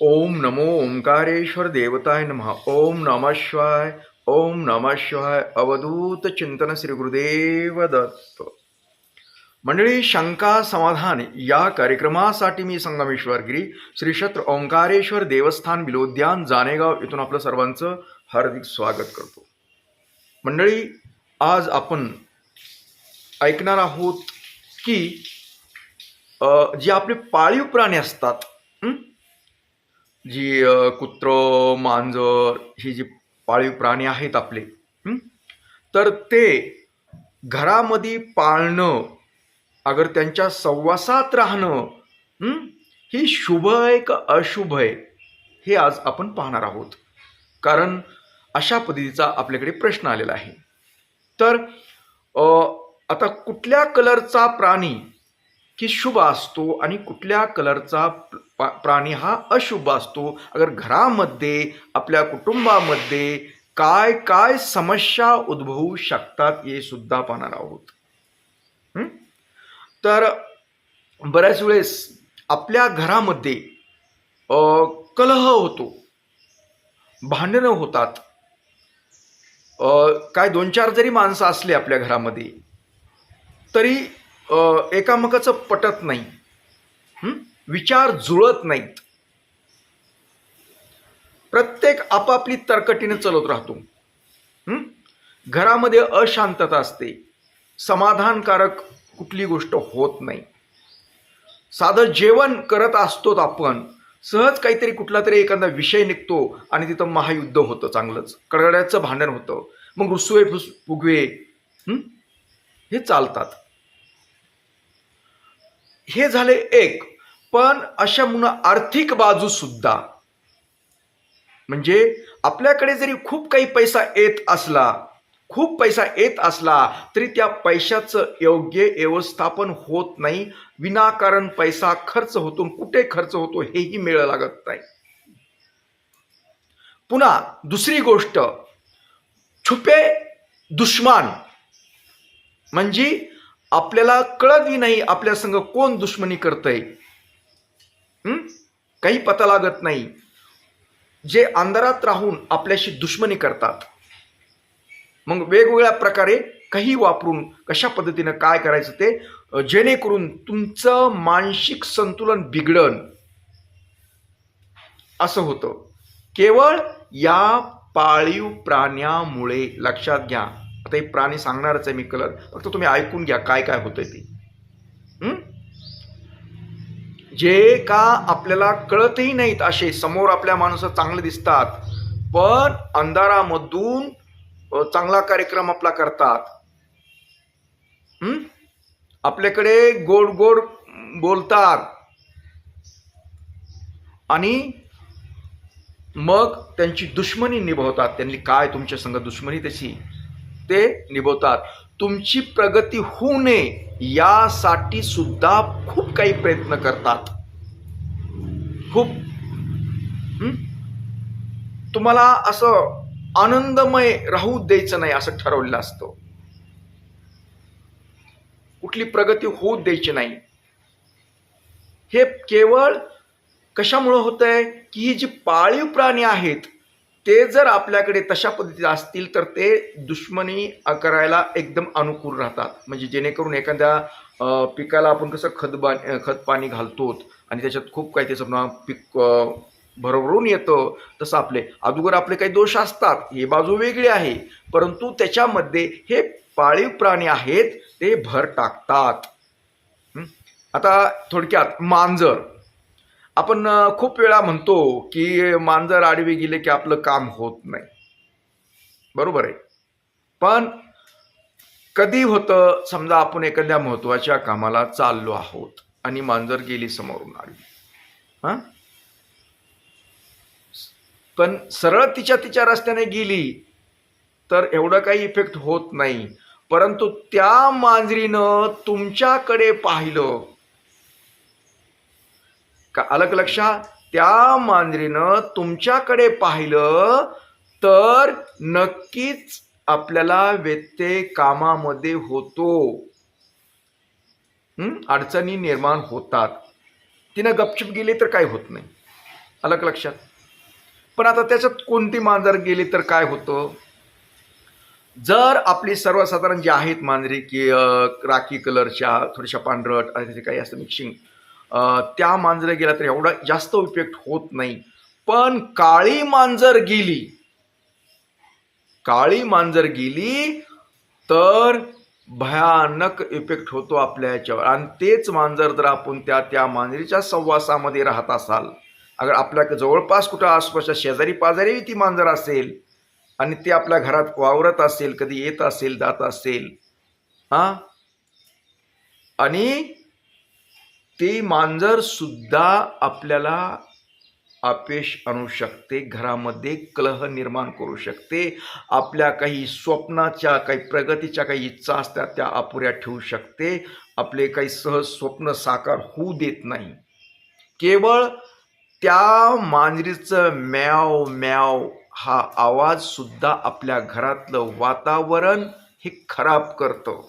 ओम नमो ओंकारेश्वर देवताय नमः। ओम नमः शिवाय ओम नमः शिवाय अवधूत चिंतन श्री गुरुदेव दत्त। मंडळी शंका समाधान या कार्यक्रमासाठी मी संगमेश्वर गिरी श्री ओंकारेश्वर देवस्थान बिलोद्यान जानेगाव इथून आपलं सर्वांचं हार्दिक स्वागत करतो. मंडळी आज आपण ऐकणार आहोत की जे आपले पाळीव प्राणी असतात जी कुत्रं मांजर ही जी पाळीव प्राणी आहेत आपले तर ते घरामध्ये पाळणं अगर त्यांच्या सहवासात राहणं ही? शुभ आहे का अशुभ आहे हे आज आपण पाहणार आहोत. कारण अशा पद्धतीचा आपल्याकडे प्रश्न आलेला आहे. तर आता कुठल्या कलरचा प्राणी की शुभ असतो आणि कुठल्या कलरचा प्राणी हा अशुभ असतो. अगर घरामध्ये आपल्या कुटुंबामध्ये काय काय समस्या उद्भवू शकतात हे सुद्धा पाहणार आहोत. तर बऱ्याच वेळेस आपल्या घरामध्ये कलह होतो. भांडणं होतात. काय दोन चार जरी माणसं असले आपल्या घरामध्ये तरी एकामेकाचं पटत नाही. विचार जुळत नाहीत. प्रत्येक आपापली तर्कटीने चालत राहतो. घरामध्ये अशांतता असते. समाधानकारक कुठली गोष्ट होत नाही. साधं जेवण करत असतो आपण. सहज काहीतरी कुठला तरी एखादा विषय निघतो आणि तिथं महायुद्ध होतं चांगलंच. कडकड्याचं भांडण होतं. मग रुसवे फुस फुगवे हे चालतात. हे झाले एक. पण अशा म्हणून आर्थिक बाजू सुद्धा. म्हणजे आपल्याकडे जरी खूप काही पैसा येत असला खूप पैसा येत असला तरी त्या पैशाचं योग्य व्यवस्थापन होत नाही. विनाकारण पैसा खर्च होतो कुठे खर्च होतो हेही मिळ लागत नाही. पुन्हा दुसरी गोष्ट. छुपे दुश्मन. म्हणजे आपल्याला कळतही नाही आपल्या संग कोण दुश्मनी करतंय. काही पता लागत नाही. जे अंधारात राहून आपल्याशी दुश्मनी करतात. मग वेगवेगळ्या प्रकारे काही वापरून कशा पद्धतीनं काय करायचं ते जेणेकरून तुमचं मानसिक संतुलन बिघडण असं होतं. केवळ या पाळीव प्राण्यामुळे लक्षात घ्या. ते प्राणी सांगणारच आहे मी कलर. फक्त तुम्ही ऐकून घ्या काय काय होतंय ते. जे का आपल्याला कळतही नाहीत असे समोर आपल्या माणसं चांगले दिसतात पण अंधारामधून चांगला कार्यक्रम आपला करतात. आपल्याकडे गोड गोड बोलतात. आणि मग त्यांची दुश्मनी निभवतात. त्यांनी काय तुमच्या संग दुश्मनी तशी? ते निभवतात. तुमची प्रगती होऊ नये यासाठी सुद्धा खूप काही प्रयत्न करतात. खूप. तुम्हाला असं आनंदमय राहू द्यायचं नाही असं ठरवलेलं असतं. कुठली प्रगती होऊ द्यायची नाही. हे केवळ कशामुळं होत आहे की ही जी पाळीव प्राणी आहेत ते जर आपल्याकडे तशा पद्धतीचे असतील तर ते दुश्मनी करायला एकदम अनुकूल राहतात. म्हणजे जेणेकरून एखाद्या पिकाला आपण कसं खत बा खत पाणी घालतो आणि त्याच्यात खूप काही त्याचं पुन्हा पीक भरभरून येतं तसं आपले. अगोदर आपले काही दोष असतात ही बाजू वेगळी आहे. परंतु त्याच्यामध्ये हे पाळीव प्राणी आहेत ते भर टाकतात. आता थोडक्यात मांजर. आपण खूप वेळा म्हणतो की मांजर आडवी गेले की आपलं काम होत नाही. बरोबर आहे. पण कधी होतं समजा आपण एखाद्या महत्त्वाच्या कामाला चाललो आहोत आणि मांजर गेली समोरून आडवी. हां? पण सरळ तिच्या तिच्या रस्त्याने गेली तर एवढं काही इफेक्ट होत नाही. परंतु त्या मांजरीनं तुमच्याकडे पाहिलं का? अलग लक्षात त्या मांजरीनं तुमच्याकडे पाहिलं तर नक्कीच आपल्याला व्यत्यय कामामध्ये होतो. अडचणी निर्माण होतात. तिनं गपचूप गेली तर काय होत नाही. अलग लक्षात. पण आता त्याच्यात कोणती मांजर गेली तर काय होतं? जर आपली सर्वसाधारण जी आहेत मांजरी की राखी कलरच्या थोड्याशा पांढरट आणि काही असतं मिक्सिंग त्या मांजऱ्या गेल्या तर एवढा जास्त इफेक्ट होत नाही. पण काळी मांजर गेली काळी मांजर गेली तर भयानक इफेक्ट होतो आपल्या याच्यावर. आणि तेच मांजर जर आपण त्या त्या मांजरीच्या सहवासामध्ये राहत असाल अगर आपल्या जवळपास कुठं आसपासच्या शेजारी पाजारी ती मांजर असेल आणि ते आपल्या घरात वावरत असेल कधी येत असेल जात असेल हा? आणि ते मांजर सुद्धा आपल्याला अपयश आणू शकते घरामध्ये कलह निर्माण करू शकते आपल्या काही स्वप्नाच्या काही प्रगतीच्या काही इच्छा असतात त्या अपुऱ्या ठेवू शकते. आपले काही सहज स्वप्न साकार होऊ देत नाही. केवळ त्या मांजरीचं म्याव म्याव हा आवाजसुद्धा आपल्या घरातलं वातावरण हे खराब करतं.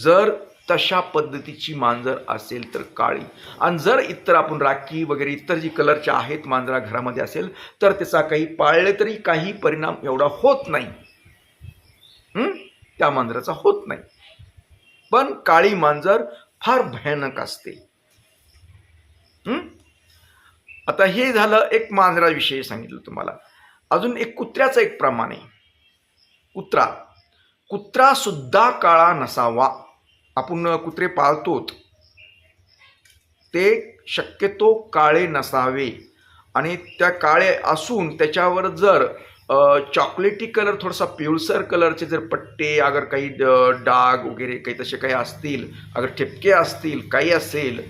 जर तशा पद्धतीची मांजर असेल तर काळी. आणि जर इतर आपण राखी वगैरे इतर जी कलरच्या आहेत मांजरा घरामध्ये असेल तर त्याचा काही पाळले तरी काही परिणाम एवढा होत नाही. त्या मांजराचा होत नाही. पण काळी मांजर फार भयानक असते. आता हे झालं एक मांजराविषयी सांगितलं तुम्हाला. अजून एक कुत्र्याचं एक प्रमाण आहे. कुत्रा. कुत्रा सुद्धा काळा नसावा. आपण कुत्रे पाळतोत. ते शक्यतो काळे नसावे. आणि त्या काळे असून त्याच्यावर जर चॉकलेटी कलर थोडासा पिवळसर कलरचे जर पट्टे अगर काही डाग वगैरे काही तसे काही असतील अगर ठिपके असतील काही असेल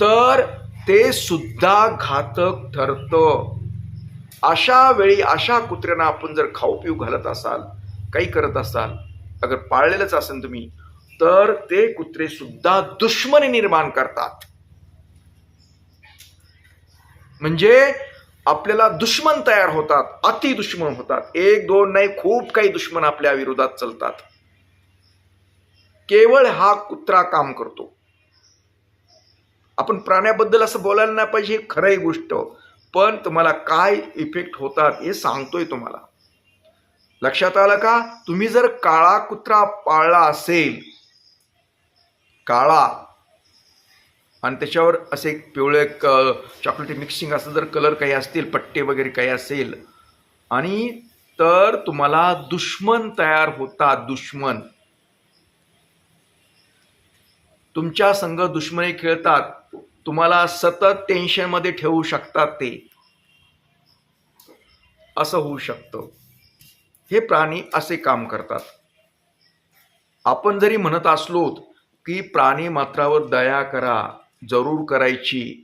तर ते सुद्धा घातक ठरतं. अशा वेळी अशा कुत्र्यांना आपण जर खाऊ पिऊ घालत असाल काही करत असाल अगर पाळलेलंच असेल तुम्ही तर ते कुत्रे सुद्धा दुश्मनी निर्माण करतात. म्हणजे आपल्याला दुश्मन तयार होतात अति दुश्मन होतात. एक दोन नाही खूप काही दुश्मन आपल्या विरोधात चालतात. केवळ हा कुत्रा काम करतो. आपण प्राण्याबद्दल असं बोलायला नाही पाहिजे खरंही गोष्ट. पण तुम्हाला काय इफेक्ट होतात हे सांगतोय तुम्हाला. लक्षात आलं का? तुम्ही जर काळा कुत्रा पाळला असेल काळा. आणि त्याच्यावर असे एक पिवळे क चॉकलेटी मिक्सिंग असं जर कलर काही असतील पट्टे वगैरे काही असेल आणि तर तुम्हाला दुश्मन तयार होतात दुश्मन. तुमच्या संघ दुश्मनी खेळतात. तुम्हाला सतत टेन्शनमध्ये ठेवू शकतात ते. असं होऊ शकतं. हे प्राणी असे काम करतात. आपण जरी म्हणत असलोत की प्राणी मात्रावर दया करा जरूर करायची.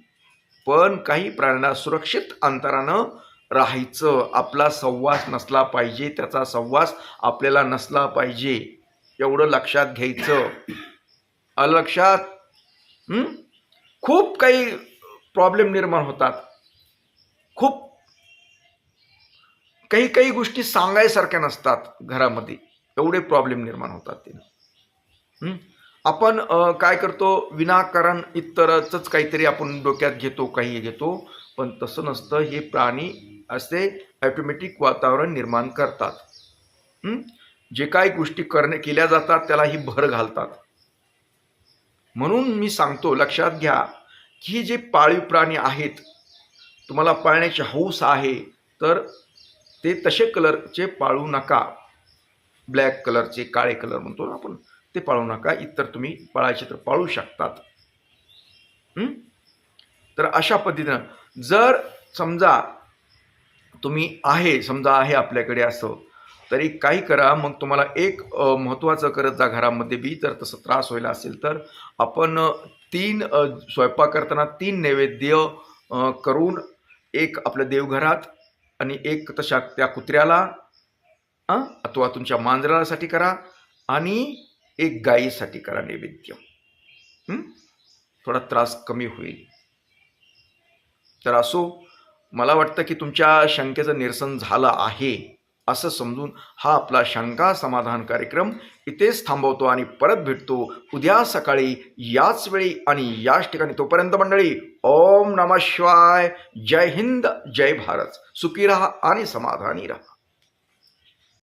पण काही प्राण्यांना सुरक्षित अंतरानं राहायचं आपला संवास नसला पाहिजे त्याचा संवास आपल्याला नसला पाहिजे एवढं लक्षात घ्यायचं. अलक्षात खूप काही प्रॉब्लेम निर्माण होतात. खूप काही काही गोष्टी सांगायसारख्या नसतात घरामध्ये. एवढे प्रॉब्लेम निर्माण होतात ते आपण काय करतो? विनाकारण इतरच काहीतरी आपण डोक्यात घेतो काही घेतो. पण तसं नसतं. हे प्राणी असे ॲटोमॅटिक वातावरण निर्माण करतात. जे काही गोष्टी करणे केल्या जातात त्याला ही भर घालतात. म्हणून मी सांगतो लक्षात घ्या की जे पाळीव प्राणी आहेत तुम्हाला पाळण्याची हौस आहे तर ते तसे कलरचे पाळू नका. ब्लॅक कलरचे काळे कलर म्हणतो ना आपण. ते पाळू नका. इतर तुम्ही पाळायचे तर पाळू शकतात. तर अशा पद्धतीनं जर समजा तुम्ही आहे समजा आहे आपल्याकडे असं तरी काही करा. मग तुम्हाला एक महत्त्वाचं करत जा घरामध्ये बी. तर तसं त्रास व्हायला असेल तर आपण तीन स्वयंपाक करताना तीन नैवेद्य करून एक आपल्या देवघरात आणि एक तशा त्या कुत्र्याला अथवा तुमच्या मांजरासाठी करा. आणि एक गायीसाठी करा नैवेद्य. थोडा त्रास कमी होईल. तर असो मला वाटतं की तुमच्या शंकेचं निरसन झालं आहे असं समजून हा आपला शंका समाधान कार्यक्रम इथेच थांबवतो आणि परत भेटतो उद्या सकाळी याच वेळी आणि याच ठिकाणी. तोपर्यंत मंडळी ओम नम शिवाय. जय हिंद जय भारत. सुखी राहा आणि समाधानी राहा.